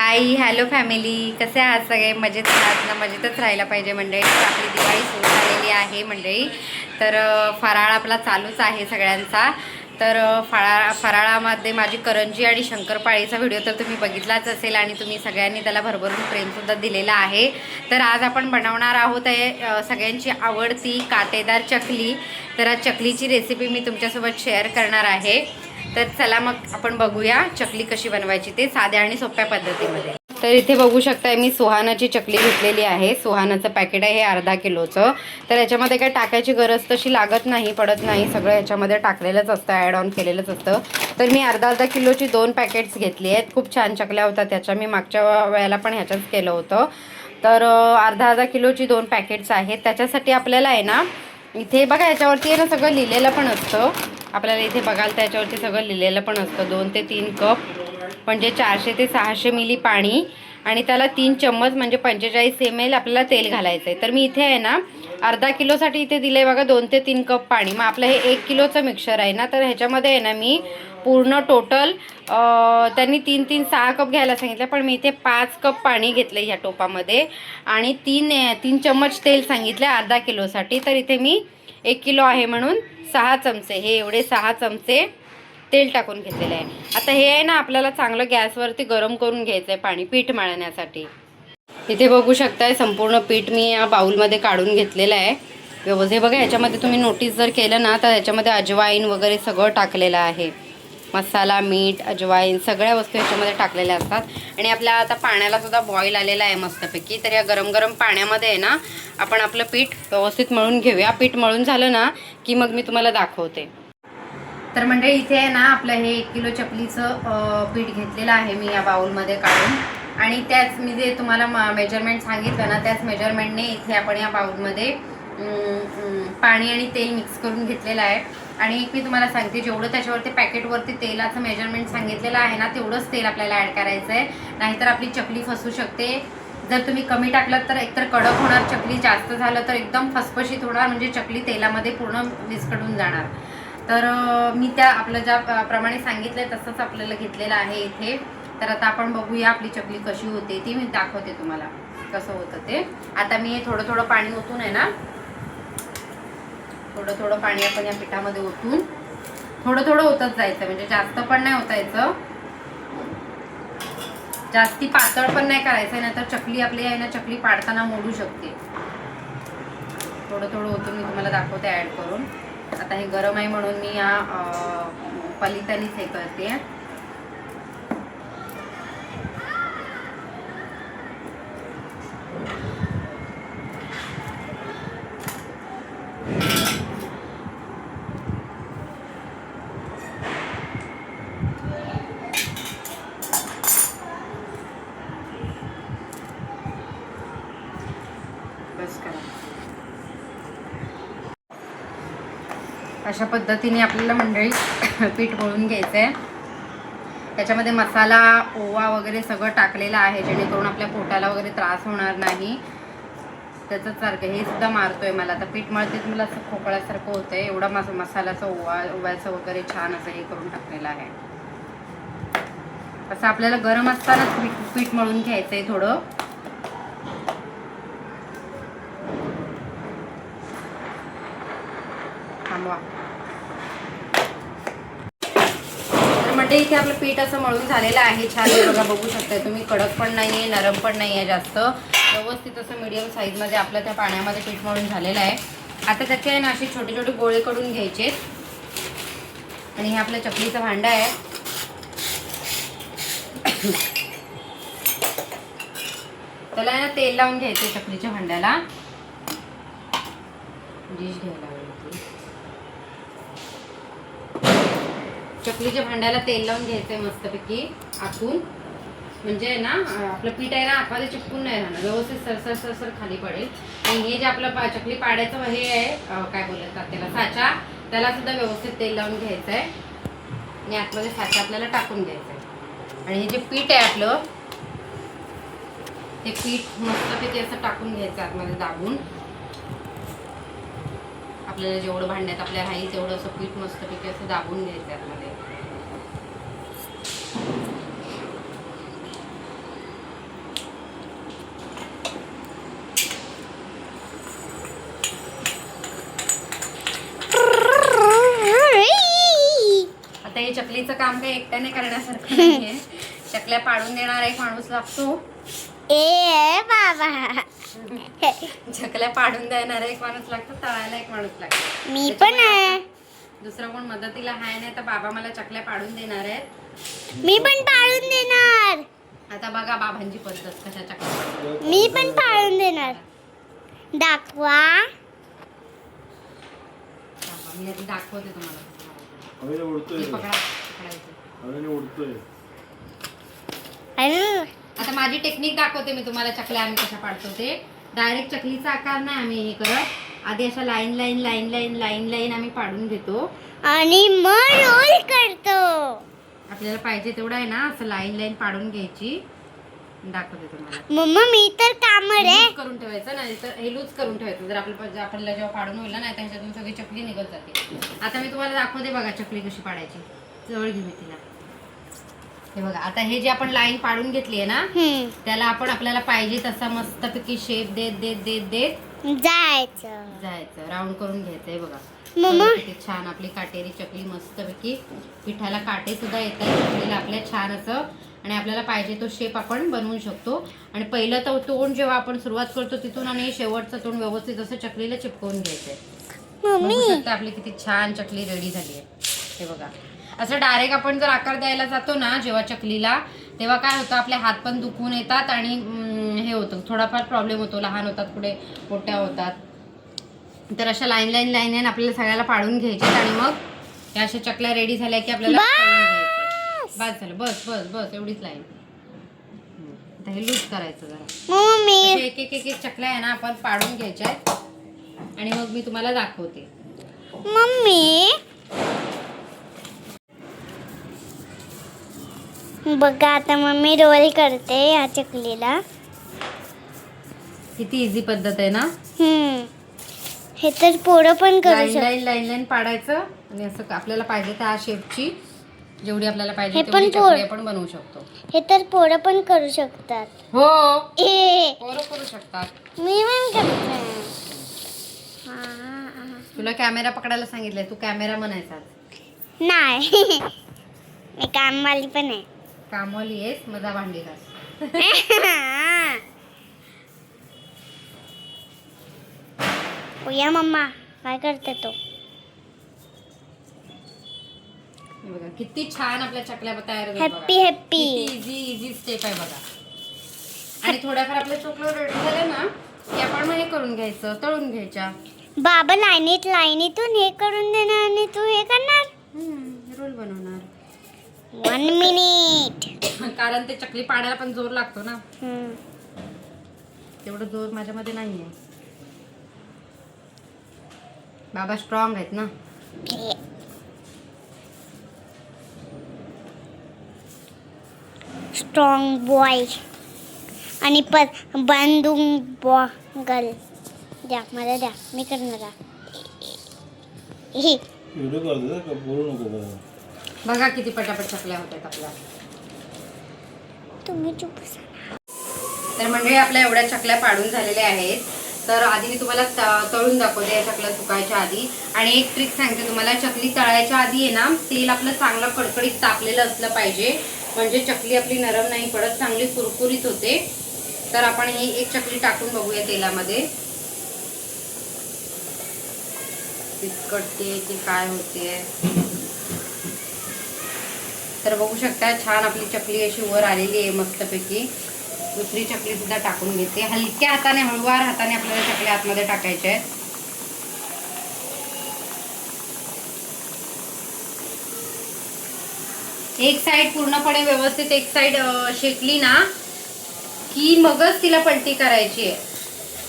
Hi hello family कसे आहात सगळे? मजेत आहात ना मजेतच राहायला पाहिजे मंडळी. आपली दिवाळी सुरू झालेली आहे मंडळी. तर फराळ आपला चालूच आहे सगळ्यांचा. तर फळा फराळामध्ये माझी करंजी आणि शंकरपाळीचा व्हिडिओ तर तुम्ही बघितलाच असेल आणि तुम्ही सगळ्यांनी त्याला भरभरून प्रेमसुद्धा दिलेला आहे. तर आज आपण बनवणार आहोत आहे सगळ्यांची आवडती काटेदार चकली. तर आज चकलीची रेसिपी मी तुमच्यासोबत शेअर करणार आहे. तर चला मग आपण बघूया चकली कशी बनवायची. ते साध्या आणि सोप्या पद्धतीमध्ये. तर इथे बघू शकताय मी सुहानाची चकली घेतलेली आहे. सुहानाचं पॅकेट आहे हे अर्धा किलोचं. तर याच्यामध्ये काही टाकायची गरज तशी लागत नाही पडत नाही. सगळं याच्यामध्ये टाकलेलंच असतं ॲड ऑन केलेलंच असतं. तर मी अर्धा अर्धा किलोची दोन पॅकेट्स घेतली आहेत. खूप छान चकल्या होत्या त्याच्या. मी मागच्या वेळेला पण ह्याच्याच केलं होतं. तर अर्धा अर्धा किलोची दोन पॅकेट्स आहेत. त्याच्यासाठी आपल्याला आहे ना इथे बघा याच्यावरती आहे ना सगळं लिहिलेलं पण असतं. आपल्याला इथे बघाल त्याच्यावरती सगळं लिहिलेलं पण असतं. दोन ते तीन कप म्हणजे चारशे ते सहाशे मिली पाणी आणि त्याला तीन चम्मच म्हणजे पंचेचाळीस एम एल आपल्याला तेल घालायचं आहे तर मी इथे आहे ना अर्धा किलोसाठी इथे दिलं आहे बघा दोन ते तीन कप पाणी. मग आपलं हे एक किलोचं मिक्सर आहे ना तर ह्याच्यामध्ये आहे ना मी पूर्ण टोटल त्यांनी तीन तीन सहा कप घ्यायला सांगितलं पण मी इथे पाच कप पाणी घेतलं ह्या टोपामध्ये. आणि तीन तीन चम्मच तेल सांगितलं अर्धा किलोसाठी. तर इथे मी एक किलो आहे म्हणून सहा चमचे. हे एवढे सहा चमचे तेल टाकून घेतलेलं आहे. आता हे आहे ना आपल्याला चांगलं गॅसवरती गरम करून घ्यायचं आहे पाणी पीठ मळण्यासाठी. इथे बघू शकताय संपूर्ण पीठ मी या बाउलमध्ये काढून घेतलेलं आहे. व्यवस्थित बघा याच्यामध्ये तुम्ही नोटीस जर केलं ना तर याच्यामध्ये अजवाईन वगैरे सगळं टाकलेलं आहे. मसाला मीठ अजवाईन सगळ्या वस्तू याच्यामध्ये टाकलेल्या असतात. आणि आपल्या आता पाण्याला सुद्धा बॉईल आलेला आहे मस्तपैकी. तर या गरम गरम पाण्यामध्ये आहे ना आपण आपलं पीठ व्यवस्थित मळून घेऊया. पीठ मळून झालं ना की मग मी तुम्हाला दाखवते. तर म्हणजे इथे आहे ना आपलं हे एक किलो चपलीचं पीठ घेतलेलं आहे मी या बाऊलमध्ये काढून. आणि त्याच मी जे तुम्हाला मेजरमेंट सांगितलं ना त्याच मेजरमेंटने इथे आपण या बाऊलमध्ये पाणी आणि तेल मिक्स करून घेतलेलं आहे. आणि एक मी तुम्हाला सांगते जेवढं त्याच्यावरती पॅकेटवरती तेलाचं मेजरमेंट सांगितलेलं आहे ना तेवढंच तेल आपल्याला ॲड करायचं आहे नाहीतर आपली चकली फसू शकते. जर तुम्ही कमी टाकलात तर एकतर कडक होणार चकली जास्त झालं तर एकदम फसफशीत होणार म्हणजे चकली तेलामध्ये पूर्ण विस्कटून जाणार. तर मी त्या आपलं ज्या प्रमाणे प्रमाणे आहे तसंच आपल्याला घेतलेलं आहे इथे. तर आता आपण बघूया आपली चकली कशी होते ती मी दाखवते तुम्हाला कसं होतं ते. आता मी हे थोडं थोडं पाणी ओतून आहे ना थोडं थोडं पाणी आपण या पिठामध्ये ओतून थोडं थोडं ओतत जायचं म्हणजे जास्त पण नाही ओतायचं. जास्ती पातळ पण नाही करायचं नाही तर चकली आपली आहे ना चकली पाडताना मोडू शकते. थोडं थोडं ओतून मी तुम्हाला दाखवते ॲड करून. आता हे गरम आहे म्हणून मी या पलितानीच हे करते बस करा अशा पद्धतीने आपल्याला मंडळी पीठ मळून घ्यायचं आहे त्याच्यामध्ये मसाला ओवा वगैरे सगळं टाकलेलं आहे जेणेकरून आपल्या पोटाला वगैरे त्रास होणार नाही. त्याचं सारखं हे सुद्धा मारतोय मला. आता पीठ मळते तर मला असं खोकळ्यासारखं होतं आहे एवढा मस मसाल्याचा ओवा ओव्याचं वगैरे छान असं हे करून टाकलेलं आहे. असं आपल्याला गरम असतानाच पीठ पीठ मळून घ्यायचं आहे थोडं. थांबवा. तर म्हणजे इथे आपलं पीठ असं मळून झालेलं आहे छान बघा बघू शकताय तुम्ही कडक पण नाही आहे नरम पण नाही आहे जास्त. व्यवस्थित असं मिडियम साईजमध्ये आपलं त्या पाण्यामध्ये पीठ मळून झालेलं आहे. आता त्याचे आहे ना असे छोटे छोटे गोळे करून घ्यायचे. आणि हे आपलं चकलीचं भांडं आहे. त्याला आहे ना तेल लावून घ्यायचं चकलीच्या भांड्याला. डिश घ्यायला चकलीच्या भांड्याला तेल लावून घ्यायचंय मस्तपैकी आतून. म्हणजे आहे ना आपलं पीठ आहे ना आतमध्ये चिपकून नाही राहणार. व्यवस्थित सरसर सरसर खाली पडेल. आणि हे जे आपलं पा- चकली पाड्याचं हे आहे काय बोलतात त्याला साचा. त्याला सुद्धा व्यवस्थित तेल लावून घ्यायचं आहे आणि आतमध्ये साचा आपल्याला टाकून घ्यायचं आहे आणि हे जे पीठ आहे आपलं ते पीठ मस्तपैकी असं टाकून घ्यायचं आतमध्ये दाबून. आपल्याला जेवढं भांड्यात आपल्या राही तेवढं असं पीठ मस्तपैकी असं दाबून घ्यायचं आतमध्ये. आता हे चकलीचं काम काही एकट्याने करण्यासारखं नाहीये. चकल्या पाडून देणारा एक माणूस लागतो. ए बाबा. चकल्या पाडून देणारा एक माणूस लागतो तळायला एक माणूस लागतो. मी पण आहे. दुसरा कोण मदतीला हाय नाही तर बाबा मला चकल्या पाडून देणार आहेत. मी पण पाळून देणार. आता बघा बाबांची पद्धत कशा चकल्या. मी पण पाळून देणार. दाखवा. बाबा, मी आधी दाखवते तुम्हाला. हवेने उडतोय. हे तो. पकडा पकडायचं. हवेने उडतोय. अरे आता माझी टेक्निक दाखवते मी तुम्हाला चकल्या आम्ही कशा पाडतो ते. डायरेक्ट चकलीचा आकार नाही आम्ही हे करत. आधी अशा line line line line line line आम्ही पाडून घेतो. आणि मग रोल करतो. आपल्याला पाहिजे तेवढं आहे ना असं लाईन लाईन पाडून घ्यायची. दाखवते तुम्हाला. मम्मा मी तर कामर आहे लूज करून ठेवायचं नाही तर हे लूज करून ठेवायचं. जर आपलं आपल्याला जेव्हा पाडून होईल ना नाही तर ह्याच्यातून सगळी चकली निघत जाते. आता मी तुम्हाला दाखवते बघा चकली कशी पाडायची. जवळ घेऊ मी तिला. हे बघा आता हे जे आपण लाईन पाडून घेतली आहे ना हम्म, त्याला आपण आपल्याला पाहिजे तसा मस्तपैकी शेप देत देत देत देत जायचं. जायचं. राऊंड करून घ्यायचंय बघा. मम्मा. बघा किती छान आपली काटेरी चकली मस्तपैकी पिठाला काटे सुद्धा येत आहेत चकलीला आपल्या छान असं. आणि आपल्याला पाहिजे तो शेप आपण बनवू शकतो. आणि पहिलं तर तोंड जेव्हा आपण सुरुवात करतो तिथून आणि शेवटचं तोंड व्यवस्थित असं चकलीला चिपकवून घ्यायचंय. मम्मी. बघू शकता आपली किती छान चकली रेडी झाली आहे. हे बघा. असं डायरेक्ट आपण जर आकार द्यायला जातो ना जेव्हा चकलीला तेव्हा काय होतं आपले हात पण दुखून येतात आणि हे होतं. थोडाफार प्रॉब्लेम होतो. लहान होतात पुढे मोठ्या होतात. तर अशा लाईन लाईन लाईन लाईन आपल्याला सगळ्याला पाडून घ्यायचे आणि मग या अशा चकल्या रेडी झाल्या की आपल्याला. बस! झालं. बस बस बस. एवढीच लाईन आता हे लूज करायचं जरा. एक एक एक एक चकल्या आहे ना आपण पाडून घ्यायच्या आहेत. आणि मग मी तुम्हाला दाखवते. मम्मी! बघा आता मम्मी रोल करते या चकलीला. किती इझी पद्धत आहे ना? हम्म. हे तर पोरं पण करू लाईन शकतात. लाईन लाईन लाईन पाडायचं आणि असं आपल्याला पाहिजे त्या शेपची जेवढी आपल्याला पाहिजे हे पण तेवढी पोर- चकली आपण बनवू शकतो. हे तर पोरं पण करू शकतात. हो. ए. पोरं करू शकतात. मी पण करते हा. तुला कॅमेरा पकडायला सांगितलंय तू कॅमेरा म्हणायचा नाही. मी कामवाली पण आहे. कामवाली आहेस मजा भांडी घास. या मम्मा काय करते तो? बघा किती छान आपल्या चकल्या तयार happy. Happy easy easy step आहे बघा. आणि थोड्याफार आपल्या चोकलं रेडी झालं ना की आपण मग हे करून घ्यायचं तळून घ्यायच्या. बाबा लाईनीत लाईनीतून हे करून देणार आणि तू हे करणार? रोल बनवणार. वन मिनिट कारण ते चकली पाडायला पण जोर लागतो ना. तेवढं जोर माझ्यामध्ये नाहीये. बाबा स्ट्रॉंग आहेत ना. स्ट्रॉंग बॉय आणि प बांधून बॉगल. द्या मला द्या. मी करणार आहे. हे करतो का? बोलू नको बघा. किती पटापट चकल्या होत आहेत आपल्या. तुम्ही चुप. तर म्हणजे आपल्या एवढ्या चकल्या पाडून झालेल्या आहेत. तर आधी मी तुम्हाला तळून दाखवते या चकल्या सुकायच्या आधी. आणि एक ट्रिक सांगते तुम्हाला चकली तळायच्या आधी आहे ना तेल आपलं चांगलं कडकडीत तापलेलं असलं पाहिजे. म्हणजे चकली आपली नरम नाही पडत चांगली कुरकुरीत होते. तर आपण ही एक चकली टाकून बघूया तेलामध्ये. कटते की काय होते? तर बघू शकता छान आपली चकली अशी वर आलेली आहे मस्तपैकी. दुसरी चकली सुद्धा टाकून घेते. हलक्या हाताने हळूवार हाताने आपल्याला चकल्या आतमध्ये टाकायच्या आहेत. एक साईड पूर्णपणे व्यवस्थित एक साईड शेकली ना की मगच तिला पलटी करायची आहे.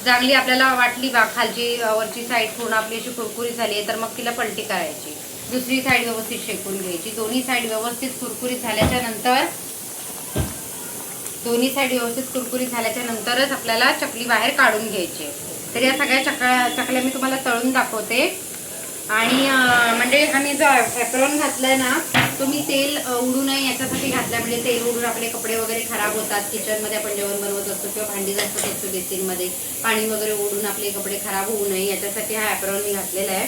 चांगली आपल्याला वाटली बा खालची वरची साईड पूर्ण आपली अशी कुरकुरी झाली आहे तर मग तिला पलटी करायची दुसरी साईड व्यवस्थित शेकून घ्यायची. दोन्ही साईड व्यवस्थित कुरकुरीत झाल्याच्यानंतर दोन्ही साईड व्यवस्थित कुरकुरीत झाल्याच्या नंतरच आपल्याला चकली बाहेर काढून घ्यायची तर या सगळ्या चकल्या चकल्या मी तुम्हाला तळून दाखवते. आणि म्हणजे आम्ही जो ॲप्रॉन घातलाय ना तो मी तेल उडू नये याच्यासाठी घातला म्हणजे तेल उडून आपले कपडे वगैरे खराब होतात. किचनमध्ये आपण जेवण बनवत असतो किंवा भांडी जास्त असतो बेसिनमध्ये पाणी वगैरे उडून आपले कपडे खराब होऊ नये याच्यासाठी हा ॲप्रॉन मी घातलेला आहे.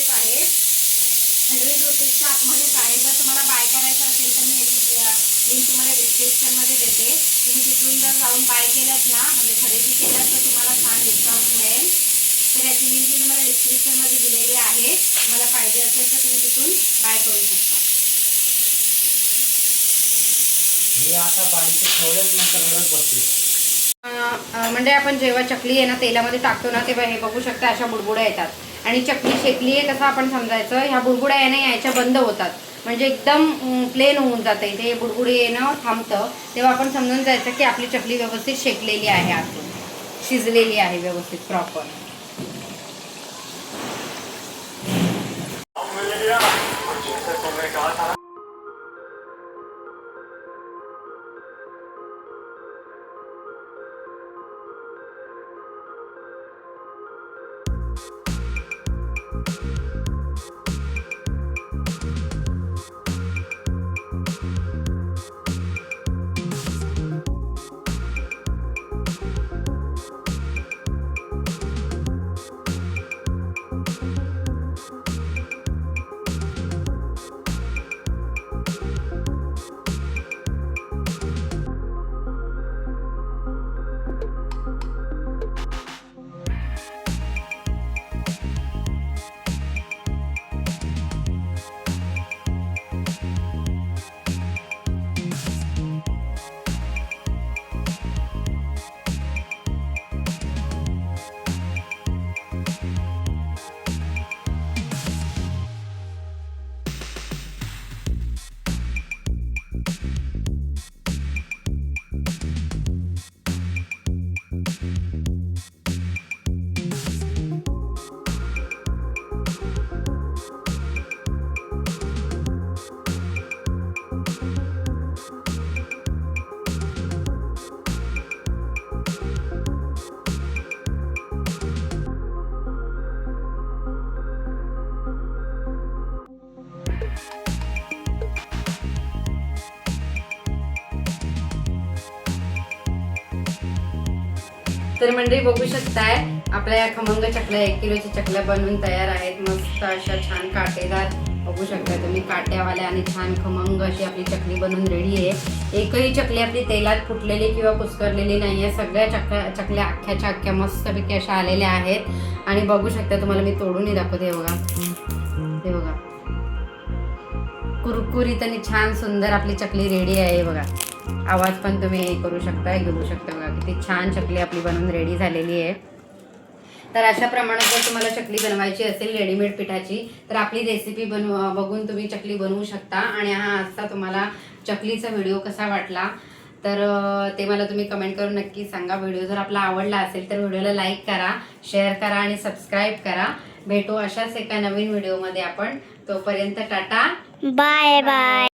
हंड्रेड रुपीजच्या आतमध्येच आहे. जर तुम्हाला बाय करायचं असेल तर मी याची लिंक तुम्हाला डिस्क्रिप्शनमध्ये देते. तुम्ही तिथून जर जाऊन बाय केलं ना म्हणजे खरेदी केलं तर तुम्हाला छान डिस्काउंट मिळेल. तर याची लिंक मी तुम्हाला डिस्क्रिप्शनमध्ये दिलेली आहे. तुम्हाला पाहिजे असेल तर तुम्ही तिथून बाय करू शकता. हे आता ठेवल्याच नंतर बसते म्हणजे आपण जेव्हा चकली आहे ना तेलामध्ये टाकतो ना तेव्हा हे बघू शकता अशा बुडबुड्या येतात. आणि चकली शेकली आहे कसं आपण समजायचं ह्या बुडबुड्या येणं यायच्या बंद होतात. म्हणजे एकदम प्लेन होऊन जातं इथे. हे बुडबुडे येणं थांबतं. तेव्हा आपण समजून जायचं की आपली चकली व्यवस्थित शेकलेली आहे आतून. शिजलेली आहे व्यवस्थित प्रॉपर तर मंडळी बघू शकताय आपल्या या खमंग चकल्या एक किलोच्या चकल्या बनवून तयार आहेत. मस्त अशा छान काटेदार बघू शकता तुम्ही काट्यावाल्या आणि छान खमंग अशी आपली चकली बनवून रेडी आहे. एकही चकली आपली तेलात फुटलेली किंवा कुस्करलेली नाही आहे सगळ्या चकल्या चकल्या अख्ख्याच्या अख्ख्या मस्तपैकी अशा आलेल्या आहेत. आणि बघू शकता तुम्हाला मी तोडूनही दाखवते बघा. हे बघा. कुरकुरीत आणि छान सुंदर आपली चकली रेडी आहे बघा. आवाज पण तुम्ही हे करू शकता घेऊ शकता बघा. किती छान चकली आपली बनवून रेडी झालेली आहे. तर अशा प्रमाणात जर तुम्हाला चकली बनवायची असेल रेडीमेड पिठाची तर आपली रेसिपी बनव बघून तुम्ही चकली बनवू शकता. आणि हा आजचा तुम्हाला चकलीचा व्हिडिओ कसा वाटला तर ते मला तुम्ही कमेंट करून नक्की सांगा. व्हिडिओ जर आपला आवडला असेल तर व्हिडिओला लाईक करा शेअर करा आणि सबस्क्राईब करा. भेटू अशाच एका नवीन व्हिडिओमध्ये आपण. तोपर्यंत टाटा. Bye bye